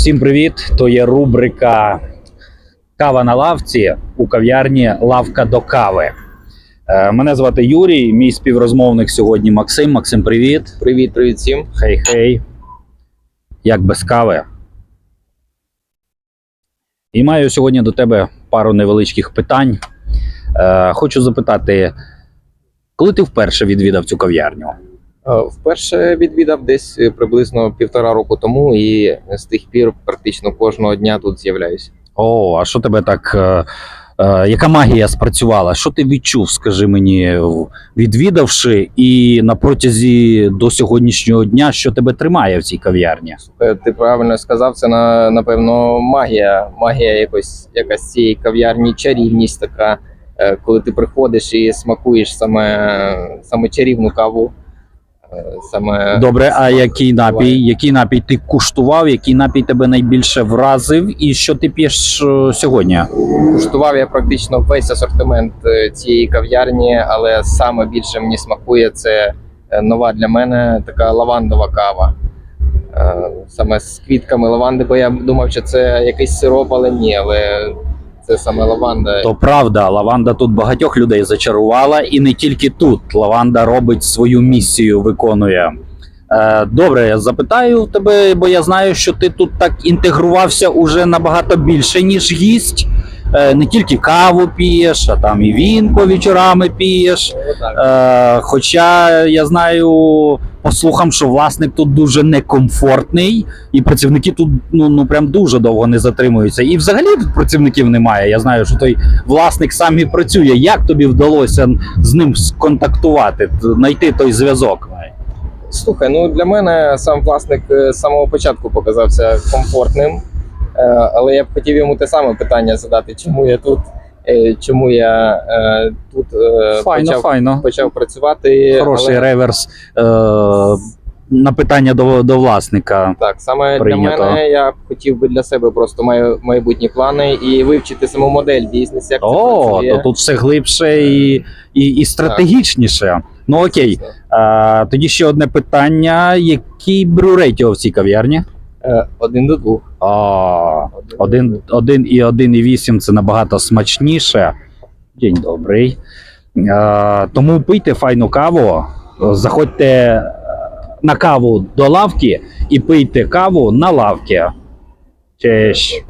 Всім привіт! То є рубрика Кава на лавці у кав'ярні Лавка до кави. Е, Мене звати Юрій, мій співрозмовник сьогодні Максим. Максим, привіт. Привіт, привіт всім. Хей, хей. Як без кави. І маю сьогодні до тебе пару невеличких питань. Е, Хочу запитати, коли ти вперше відвідав цю кав'ярню? Е, Вперше відвідав десь е, приблизно півтора року тому, і з тих пір практично кожного дня тут з'являюся. О, а що тебе так. Е, е, яка магія спрацювала? Що ти відчув, скажи мені, відвідавши, і на протязі до сьогоднішнього дня, що тебе тримає в цій кав'ярні? Е, Ти правильно сказав, це на напевно магія. Магія якось якась цієї кав'ярні, чарівність така. е, Коли ти приходиш і смакуєш саме, саме чарівну каву. Саме Добре, а який напій? Який напій ти куштував? Який напій тебе найбільше вразив? І що ти п'єш е, сьогодні? Куштував я практично весь асортимент е, цієї кав'ярні, але саме більше мені смакує це е, нова для мене така лавандова кава. Саме з квітками лаванди, бо я думав, що це якийсь сироп, але ні, але це саме лаванда. То правда, лаванда тут багатьох людей зачарувала, і не тільки тут. Лаванда робить свою місію, виконує. Е, Добре, я запитаю тебе, бо я знаю, що ти тут так інтегрувався уже набагато більше, ніж гість. Е, Не тільки каву п'єш, а там і вінко вечорами п'єш. Е, Хоча я знаю по слухам, що власник тут дуже некомфортний, і працівники тут ну, ну прям дуже довго не затримуються. І взагалі тут працівників немає. Я знаю, що той власник сам і працює. Як тобі вдалося з ним сконтактувати, знайти той зв'язок? Слухай, ну для мене сам власник е, з самого початку показався комфортним, але я б хотів йому те саме питання задати, чому я тут, е, чому я е, тут е, Файно, почав, файно. почав працювати. Хороший але- реверс е, на питання до, до власника. Так, саме Прийнято. для мене я хотів би для себе просто маю майбутні плани і вивчити саму модель бізнесу, як це О, працює. то тут все глибше і, і, і стратегічніше. Ну окей. А, тоді ще одне питання: який брюрейтіо в цій кав'ярні? Е, Один до двох. А, один, один і один і вісім це набагато смачніше. День добрий. А, тому пийте файну каву, заходьте е, на каву до лавки і пийте каву на лавці. Честь.